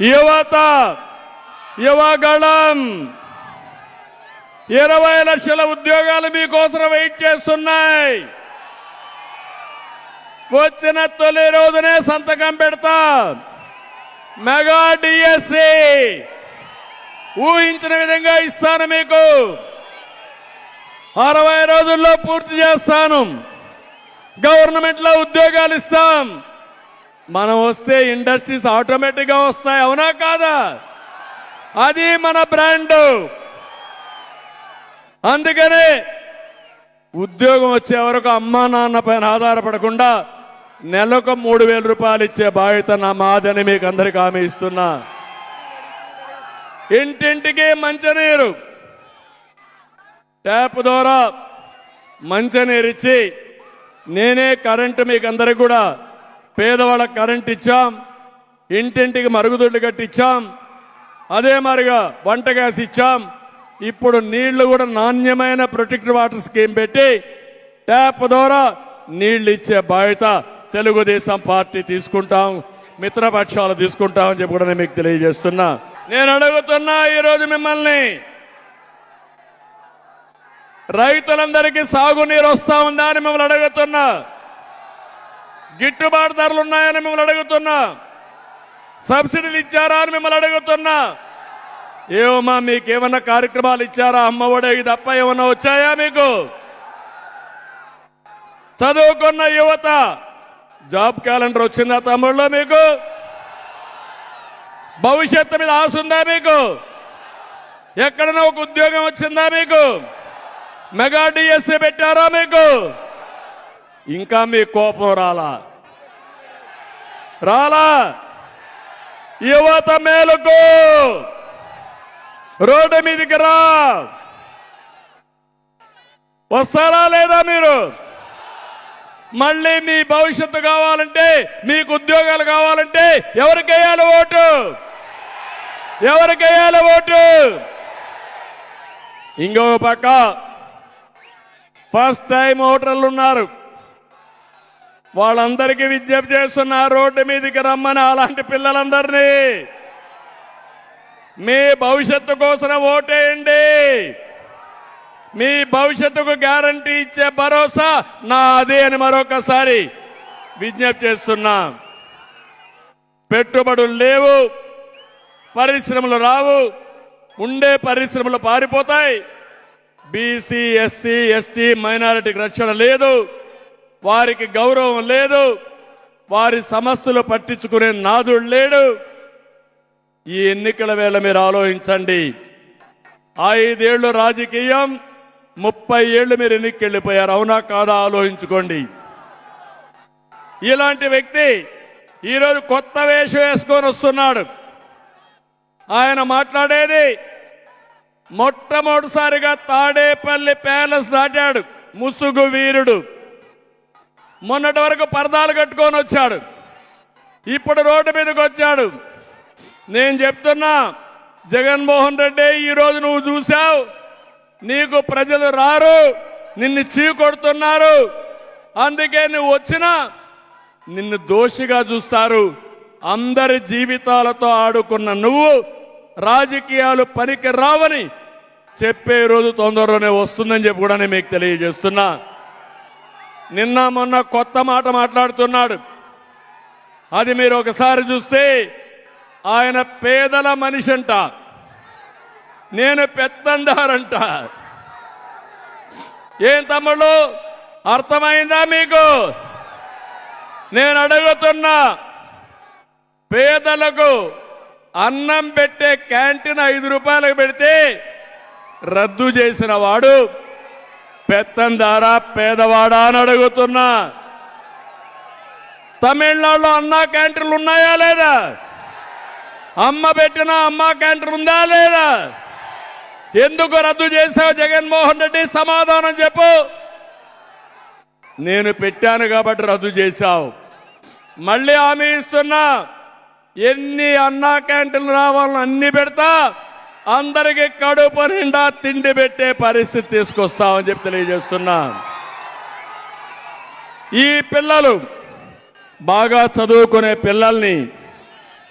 యువత యువగళం ఇరవై లక్షల ఉద్యోగాలు మీకోసం వెయిట్ చేస్తున్నాయి. వచ్చిన తొలి రోజునే సంతకం పెడతా. మెగా డిఎస్సి ఊహించిన విధంగా ఇస్తాను మీకు. అరవై రోజుల్లో పూర్తి చేస్తాను. గవర్నమెంట్లో ఉద్యోగాలు ఇస్తాం. మనం వస్తే ఇండస్ట్రీస్ ఆటోమేటిక్గా వస్తాయి అవునా కాదా? అది మన బ్రాండ్ అందుకనే ఉద్యోగం వచ్చే వరకు అమ్మా నాన్న పైన ఆధారపడకుండా నెలకు మూడు వేల రూపాయలు ఇచ్చే బాధ్యత నా మాదని మీకు అందరికి హామీ ఇస్తున్నా. ఇంటింటికి మంచినీరు. ట్యాప్ ద్వారా మంచినీరు ఇచ్చి నేనే కరెంటు మీకు అందరికి కూడా పేదవాళ్ళకి కరెంట్ ఇచ్చాం ఇంటింటికి మరుగుదొడ్లు కట్టించాం అదే మరిగా వంట గ్యాస్ ఇచ్చాం. ఇప్పుడు నీళ్ళు కూడా నాణ్యమైన ప్రొటెక్ట్ వాటర్ స్కీమ్ పెట్టి ట్యాప్ ద్వారా నీళ్ళు ఇచ్చే బాధ్యత తెలుగుదేశం పార్టీ తీసుకుంటాం మిత్రపక్షాలు తీసుకుంటామని చెప్పి కూడా నేను మీకు తెలియజేస్తున్నా. నేను అడుగుతున్నా ఈరోజు మిమ్మల్ని రైతులందరికీ సాగునీరు వస్తా ఉందా అని మిమ్మల్ని అడుగుతున్నా. గిట్టుబాటు ధరలు ఉన్నాయని మిమ్మల్ని అడుగుతున్నా. సబ్సిడీలు ఇచ్చారా అని మిమ్మల్ని అడుగుతున్నా. ఏమమ్మా మీకు ఏమన్నా కార్యక్రమాలు ఇచ్చారా? అమ్మఒడే ఇది తప్ప ఏమన్నా వచ్చాయా మీకు? చదువుకున్న యువత జాబ్ క్యాలెండర్ వచ్చిందా తమ్ముళ్ళు మీకు? భవిష్యత్తు మీద ఆశ ఉందా మీకు? ఎక్కడైనా ఒక ఉద్యోగం వచ్చిందా మీకు? మెగా డిఎస్సీ పెట్టారా మీకు? ఇంకా మీ కోపం రాలా? రాలా? యువత మేలుకు! రోడ్డు మీదకి రా! వస్తారా లేదా మీరు? మళ్ళీ మీ భవిష్యత్తు కావాలంటే మీకు ఉద్యోగాలు కావాలంటే ఎవరికి వేయాలి ఓటు? ఎవరికి వేయాలి ఓటు? ఇంకో పక్క. ఫస్ట్ టైం ఓటర్లు ఉన్నారు. వాళ్ళందరికీ విజ్ఞప్తి చేస్తున్న రోడ్డు మీదకి రమ్మని అలాంటి పిల్లలందరినీ. మీ భవిష్యత్తు కోసం ఓటేయండి. మీ భవిష్యత్తుకు గ్యారంటీ ఇచ్చే భరోసా నా అదే అని మరొకసారి విజ్ఞప్తి చేస్తున్నా. పెట్టుబడులు లేవు పరిశ్రమలు రావు ఉండే పరిశ్రమలు పారిపోతాయి. బీసీ ఎస్సీ ఎస్టీ మైనారిటీకి రక్షణ లేదు. వారికి గౌరవం లేదు. వారి సమస్యలు పట్టించుకునే నాదుడు లేడు. ఈ ఎన్నికల వేళ మీరు ఆలోచించండి. ఐదేళ్ళు రాజకీయం ముప్పై ఏళ్ళు మీరు ఎన్నికెళ్ళిపోయారు. అవునా కాదా ఆలోచించుకోండి. ఇలాంటి వ్యక్తి ఈరోజు కొత్త వేషం వేసుకొని వస్తున్నాడు. ఆయన మాట్లాడేది మొట్టమొదటిసారిగా తాడేపల్లి ప్యాలెస్ దాటాడు. ముసుగు వీరుడు. మొన్నటి వరకు పరదాలు కట్టుకొని వచ్చాడు. ఇప్పుడు రోడ్డు మీదకి వచ్చాడు. నేను చెప్తున్నా జగన్మోహన్ రెడ్డి ఈ రోజు నువ్వు చూసావు నీకు ప్రజలు రారు నిన్ను చీకొడుతున్నారు. అందుకే నువ్వు వచ్చినా నిన్ను దోషిగా చూస్తారు. అందరి జీవితాలతో ఆడుకున్న నువ్వు రాజకీయాలు పనికి రావని చెప్పే రోజు తొందరలోనే వస్తుందని చెప్పి కూడా నేను మీకు తెలియజేస్తున్నా. నిన్న మొన్న కొత్త మాట మాట్లాడుతున్నాడు. అది మీరు ఒకసారి చూస్తే ఆయన పేదల మనిషి అంట. నేను పెత్తందారంట. ఏం తమ్ముళ్ళు? అర్థమైందా మీకు? నేను అడుగుతున్నా పేదలకు అన్నం పెట్టే క్యాంటీన్ ఐదు రూపాయలకు పెడితే రద్దు చేసిన వాడు పెత్తందారా పేదవాడా అని అడుగుతున్నా. తమిళనాడులో అన్నా క్యాంటీన్లు ఉన్నాయా లేదా? అమ్మ పెట్టిన అమ్మ క్యాంటీన్ ఉందా లేదా? ఎందుకు రద్దు చేశావు జగన్మోహన్ రెడ్డి? సమాధానం చెప్పు. నేను పెట్టాను కాబట్టి రద్దు చేశావు. మళ్ళీ హామీ ఇస్తున్నా. ఎన్ని అన్నా క్యాంటీన్లు రావాలని అన్ని పెడతా. అందరికి కడుపు నిండా తిండి పెట్టే పరిస్థితి తీసుకొస్తామని చెప్పి తెలియజేస్తున్నా. ఈ పిల్లలు బాగా చదువుకునే పిల్లల్ని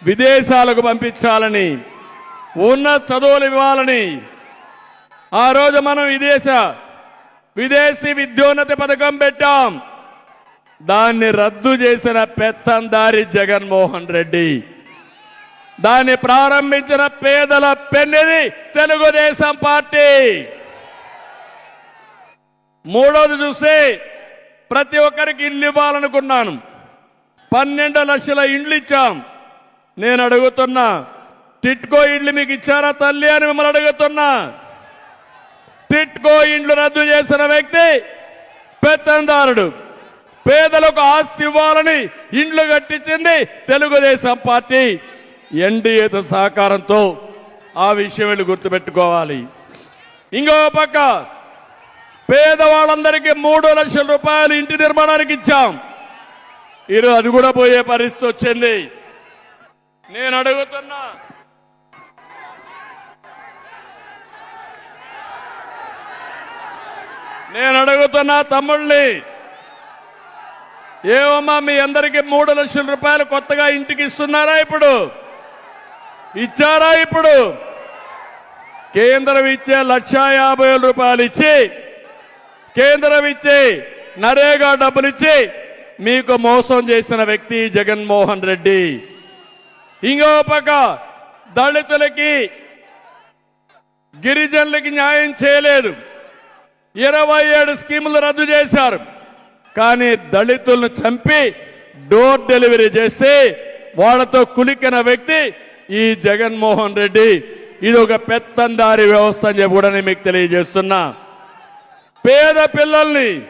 విదేశాలకు పంపించాలని ఉన్న చదువులు ఇవ్వాలని ఆ రోజు మనం విదేశ విదేశీ విద్యోన్నతి పథకం పెట్టాం. దాన్ని రద్దు చేసిన పెత్తందారి జగన్మోహన్ రెడ్డి. దాన్ని ప్రారంభించిన పేదల పెన్నిది తెలుగుదేశం పార్టీ. మూడోది చూస్తే ప్రతి ఒక్కరికి ఇల్లు ఇవ్వాలనుకున్నాను. పన్నెండు లక్షల ఇండ్లు ఇచ్చాం. నేను అడుగుతున్నా టిట్కో ఇండ్లు మీకు ఇచ్చారా తల్లి అని మిమ్మల్ని అడుగుతున్నా. టిట్కో ఇండ్లు రద్దు చేసిన వ్యక్తి పెత్తందారుడు. పేదలకు ఆస్తి ఇవ్వాలని ఇండ్లు కట్టించింది తెలుగుదేశం పార్టీ. ఎన్డీఏతో సహకారంతో ఆ విషయం వెళ్ళి గుర్తుపెట్టుకోవాలి. ఇంకో పక్క పేదవాళ్ళందరికీ మూడు లక్షల రూపాయలు ఇంటి నిర్మాణానికి ఇచ్చాం. ఈరోజు అది కూడా పోయే పరిస్థితి వచ్చింది. నేను అడుగుతున్నా. నేను అడుగుతున్నా తమ్ముళ్ళని ఏమమ్మా మీ అందరికీ మూడు లక్షల రూపాయలు కొత్తగా ఇంటికి ఇస్తున్నారా ఇప్పుడు? ఇచ్చారా ఇప్పుడు? కేంద్రం ఇచ్చే లక్ష యాభై వేల రూపాయలు ఇచ్చి కేంద్రం ఇచ్చి నరేగా డబ్బులు ఇచ్చి మీకు మోసం చేసిన వ్యక్తి జగన్మోహన్ రెడ్డి. ఇంకో పక్క దళితులకి గిరిజనులకి న్యాయం చేయలేదు. ఇరవై ఏడు స్కీములు రద్దు చేశారు. కానీ దళితులను చంపి డోర్ డెలివరీ చేసి వాళ్ళతో కులికిన వ్యక్తి ఈ జగన్మోహన్ రెడ్డి ఇది ఒక పెత్తందారి వ్యవస్థ అని చెప్పి కూడా నేను మీకు తెలియజేస్తున్నా. పేద పిల్లల్ని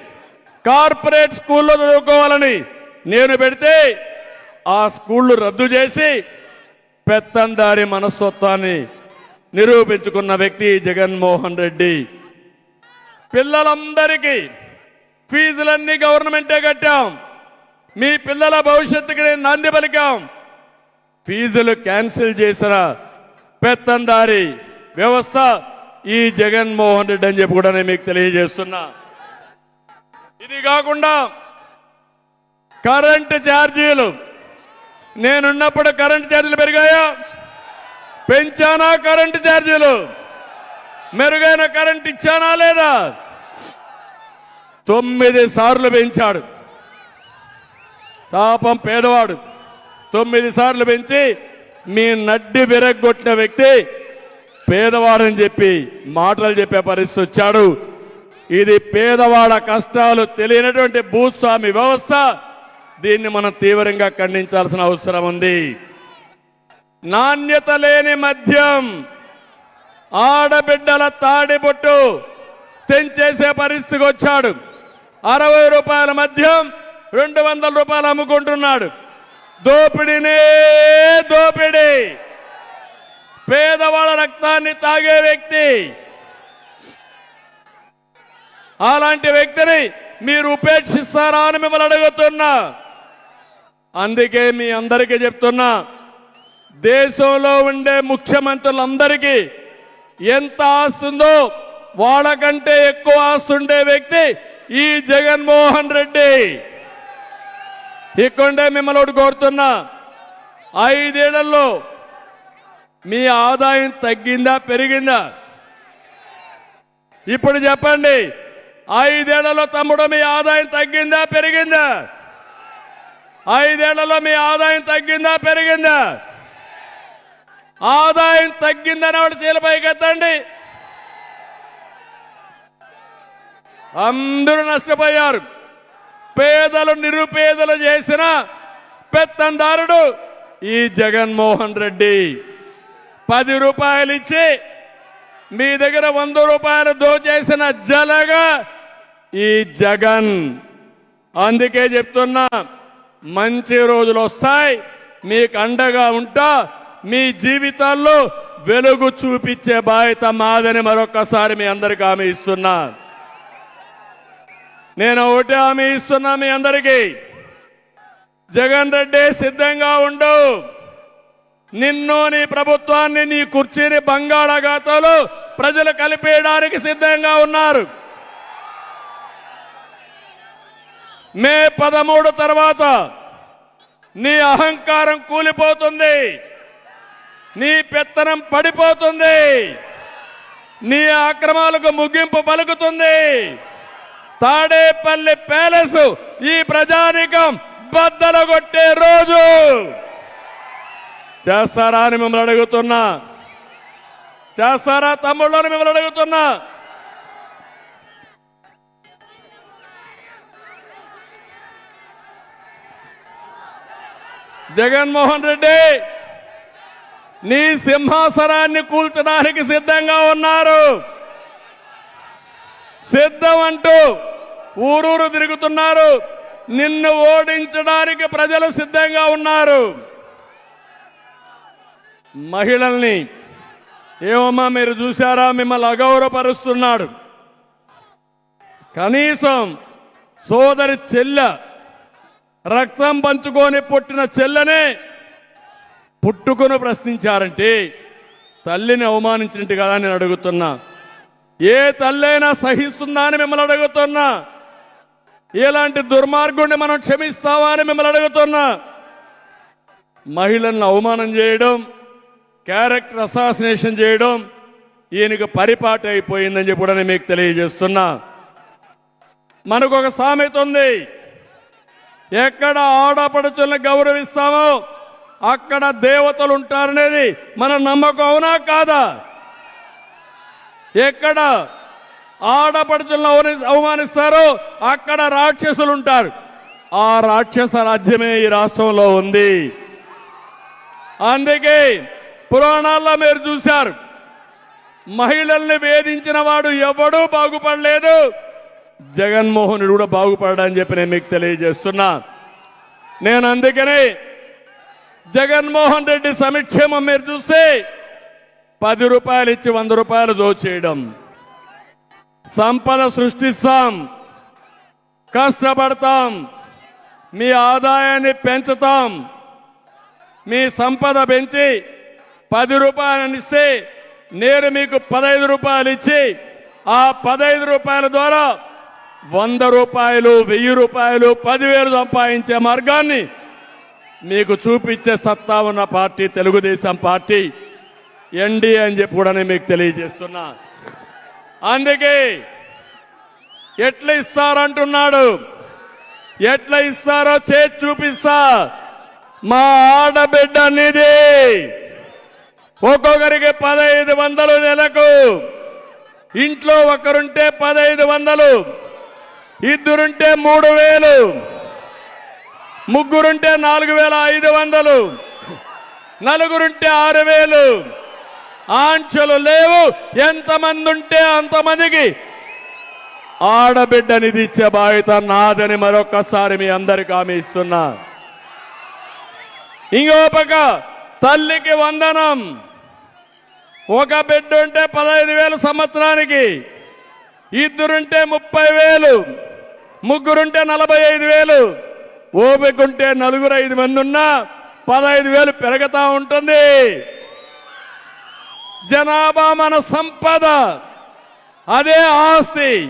కార్పొరేట్ స్కూల్లో చదువుకోవాలని నేను పెడితే ఆ స్కూళ్ళు రద్దు చేసి పెత్తందారి మనస్తత్వాన్ని నిరూపించుకున్న వ్యక్తి జగన్మోహన్ రెడ్డి. పిల్లలందరికీ ఫీజులన్నీ గవర్నమెంటే కట్టాం. మీ పిల్లల భవిష్యత్తుకి నేను నాంది పలికాం. ఫీజులు క్యాన్సిల్ చేసిన పెత్తందారి వ్యవస్థ ఈ జగన్మోహన్ రెడ్డి అని చెప్పి కూడా నేను మీకు తెలియజేస్తున్నా. ఇది కాకుండా కరెంటు ఛార్జీలు. నేనున్నప్పుడు కరెంటు ఛార్జీలు పెరిగాయా? పెంచానా కరెంటు ఛార్జీలు? మెరుగైన కరెంట్ ఇచ్చానా లేదా? తొమ్మిది సార్లు పెంచాడు. పాపం పేదవాడు. తొమ్మిది సార్లు పెంచి మీ నడ్డి విరగొట్టిన వ్యక్తి పేదవాడని చెప్పి మాటలు చెప్పే పరిస్థితి వచ్చాడు. ఇది పేదవాడ కష్టాలు తెలియనటువంటి భూస్వామి వ్యవస్థ. దీన్ని మనం తీవ్రంగా ఖండించాల్సిన అవసరం ఉంది. నాణ్యత లేని మద్యం ఆడబిడ్డల తాడిబొట్టు తెంచేసే పరిస్థితికి వచ్చాడు. అరవై రూపాయల మద్యం రెండు వందల రూపాయలు అమ్ముకుంటున్నాడు. దోపిడీనే దోపిడీ. పేదవాళ్ళ రక్తాన్ని తాగే వ్యక్తి. అలాంటి వ్యక్తిని మీరు ఉపేక్షిస్తారా అని మిమ్మల్ని అడుగుతున్నా. అందుకే మీ అందరికీ చెప్తున్నా దేశంలో ఉండే ముఖ్యమంత్రులందరికీ ఎంత ఆస్తుందో వాళ్ళకంటే ఎక్కువ ఆస్తుండే వ్యక్తి ఈ జగన్మోహన్ రెడ్డి. ఇక్కడే మిమ్మల్ని ఒకటి కోరుతున్నా ఐదేళ్ళలో మీ ఆదాయం తగ్గిందా పెరిగిందా? ఇప్పుడు చెప్పండి ఐదేళ్ళలో తమ్ముడు మీ ఆదాయం తగ్గిందా పెరిగిందా? ఐదేళ్ళలో మీ ఆదాయం తగ్గిందా పెరిగిందా? ఆదాయం తగ్గిందని వాడు చీలపైకి ఎత్తండి అందరూ నష్టపోయారు. పేదలు నిరుపేదలు చేసిన పెత్తందారుడు ఈ జగన్మోహన్ రెడ్డి. పది రూపాయలు ఇచ్చి మీ దగ్గర వంద రూపాయలు దోచేసిన జలగా ఈ జగన్. అందుకే చెప్తున్నా మంచి రోజులు వస్తాయి మీకు అండగా ఉంటా మీ జీవితాల్లో వెలుగు చూపించే బాధ్యత మాదని మరొకసారి మీ అందరికీ హామీ ఇస్తున్నా. నేను ఒకటి హామీ ఇస్తున్నా మీ అందరికీ. జగన్ రెడ్డి సిద్ధంగా ఉండు. నిన్ను నీ ప్రభుత్వాన్ని నీ కుర్చీని బంగాళాఖాతంలో ప్రజలు కలిపేయడానికి సిద్ధంగా ఉన్నారు. మే పదమూడు తర్వాత నీ అహంకారం కూలిపోతుంది. నీ పెత్తనం పడిపోతుంది. నీ అక్రమాలకు ముగింపు పలుకుతుంది. తాడేపల్లి ప్యాలెస్ ఈ ప్రజానికం బద్దలు కొట్టే రోజు. చేస్తారా అని మిమ్మల్ని అడుగుతున్నా. చేస్తారా తమ్ముళ్ళని మిమ్మల్ని అడుగుతున్నా. జగన్మోహన్ రెడ్డి నీ సింహాసనాన్ని కూల్చడానికి సిద్ధంగా ఉన్నారు. సిద్ధం అంటూ ఊరూరు తిరుగుతున్నారు. నిన్ను ఓడించడానికి ప్రజలు సిద్ధంగా ఉన్నారు. మహిళల్ని ఏమమ్మా మీరు చూసారా మిమ్మల్ని అగౌరవపరుస్తున్నాడు. కనీసం సోదరి చెల్ల రక్తం పంచుకొని పుట్టిన చెల్లనే పుట్టుకుని ప్రశ్నించారంటే తల్లిని అవమానించినట్టు కదా నేను అడుగుతున్నా. ఏ తల్లైనా సహిస్తుందా అని మిమ్మల్ని అడుగుతున్నా. ఇలాంటి దుర్మార్గుణ్ణి మనం క్షమిస్తావా అని మిమ్మల్ని అడుగుతున్నా. మహిళలను అవమానం చేయడం క్యారెక్టర్ అసాసినేషన్ చేయడం ఈయనకు పరిపాటు అయిపోయిందని చెప్పి కూడా నేను మీకు తెలియజేస్తున్నా. మనకు ఒక సామెత ఉంది. ఎక్కడ ఆడపడుచుల్ని గౌరవిస్తామో అక్కడ దేవతలు ఉంటారనేది మన నమ్మకం అవునా కాదా? ఎక్కడ ఆడపడుతున్న అవని- అవమానిస్తారో అక్కడ రాక్షసులు ఉంటారు. ఆ రాక్షస రాజ్యమే ఈ రాష్ట్రంలో ఉంది. అందుకే పురాణాల్లో మీరు చూశారు. మహిళల్ని వేధించిన వాడు ఎవడూ బాగుపడలేదు. జగన్మోహనుడు కూడా బాగుపడని చెప్పి నేను మీకు తెలియజేస్తున్నా. నేను అందుకని జగన్మోహన్ రెడ్డి సమక్షేమం మీరు చూస్తే పది రూపాయలు ఇచ్చి వంద రూపాయలు దోచేయడం. సంపద సృష్టిస్తాం. కష్టపడతాం. మీ ఆదాయాన్ని పెంచుతాం. మీ సంపద పెంచి పది రూపాయలని ఇస్తే నేను మీకు పదహైదు రూపాయలు ఇచ్చి ఆ పదహైదు రూపాయల ద్వారా వంద రూపాయలు వెయ్యి రూపాయలు పదివేలు సంపాదించే మార్గాన్ని మీకు చూపించే సత్తా ఉన్న పార్టీ తెలుగుదేశం పార్టీ. ఎండి అని చెప్పి కూడా నేను మీకు తెలియజేస్తున్నా. అందుకే ఎట్లా ఇస్తారంటున్నాడు? ఎట్లా ఇస్తారో చేతి చూపిస్తా. మా ఆడబిడ్డ నిధి ఒక్కొక్కరికి పదహైదు వందలు నెలకు. ఇంట్లో ఒకరుంటే పదహైదు వందలు. ఇద్దరుంటే మూడు వేలు. ముగ్గురుంటే నాలుగు వేల ఐదు వందలు. నలుగురుంటే ఆరు వేలు. ఆంక్షలు లేవు. ఎంతమంది ఉంటే అంతమందికి. ఆడబిడ్డనిది ఇచ్చే బాధ్యత నాదని మరొకసారి మీ అందరికి ఆమె ఇస్తున్నా. ఇంకో పక్క తల్లికి వందనం. ఒక బిడ్డ ఉంటే పదహైదు వేలు సంవత్సరానికి. ఇద్దరుంటే ముప్పై వేలు. ముగ్గురుంటే నలభై ఐదు వేలు. ఓపికంటే నలుగురు ఐదు మంది ఉన్నా పదహైదు వేలు పెరుగుతూ ఉంటుంది. జనాభా మన సంపద. అదే ఆస్తి.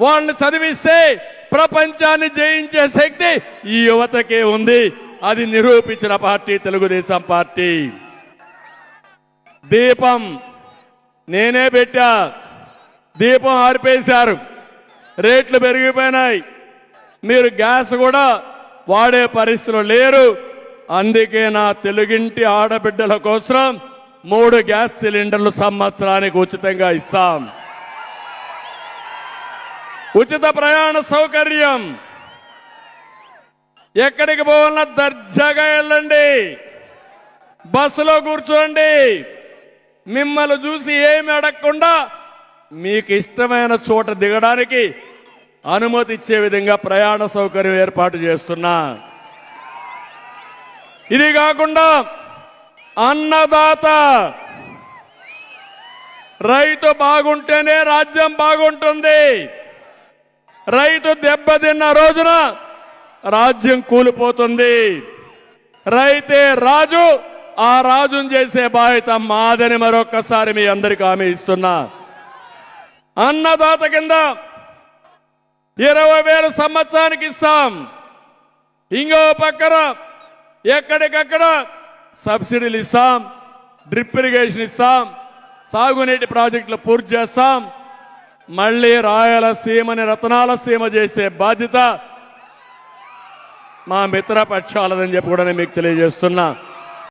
వాళ్ళని చదివిస్తే ప్రపంచాన్ని జయించే శక్తి ఈ యువతకే ఉంది. అది నిరూపించిన పార్టీ తెలుగుదేశం పార్టీ. దీపం నేనే పెట్టా. దీపం ఆరిపేశారు. రేట్లు పెరిగిపోయినాయి. మీరు గ్యాస్ కూడా వాడే పరిస్థితులు లేరు. అందుకే నా తెలుగింటి ఆడబిడ్డల కోసం మూడు గ్యాస్ సిలిండర్లు సంవత్సరానికి ఉచితంగా ఇస్తాం. ఉచిత ప్రయాణ సౌకర్యం. ఎక్కడికి పోవాలన్నా దర్జాగా వెళ్ళండి. బస్సులో కూర్చోండి. మిమ్మల్ని చూసి ఏమి అడగకుండా మీకు ఇష్టమైన చోట దిగడానికి అనుమతి ఇచ్చే విధంగా ప్రయాణ సౌకర్యం ఏర్పాటు చేస్తున్నా. ఇది కాకుండా అన్నదాత. రైతు బాగుంటేనే రాజ్యం బాగుంటుంది. రైతు దెబ్బతిన్న రోజున రాజ్యం కూలిపోతుంది. రైతే రాజు ఆ రాజును చేసే బాధ్యత మాదని మరొక్కసారి మీ అందరికి హామీ ఇస్తున్నా. అన్నదాత కింద ఇరవై వేలు సంవత్సరానికి ఇస్తాం. ఇంకో పక్కన ఎక్కడికక్కడ సబ్సిడీలు ఇస్తాం డ్రిప్ ఇరిగేషన్ ఇస్తాం సాగునీటి ప్రాజెక్టులు పూర్తి చేస్తాం. మళ్ళీ రాయలసీమని రతనాల సీమ చేసే బాధ్యత మా మిత్రపక్షాలదని చెప్పి కూడా నేను మీకు తెలియజేస్తున్నా.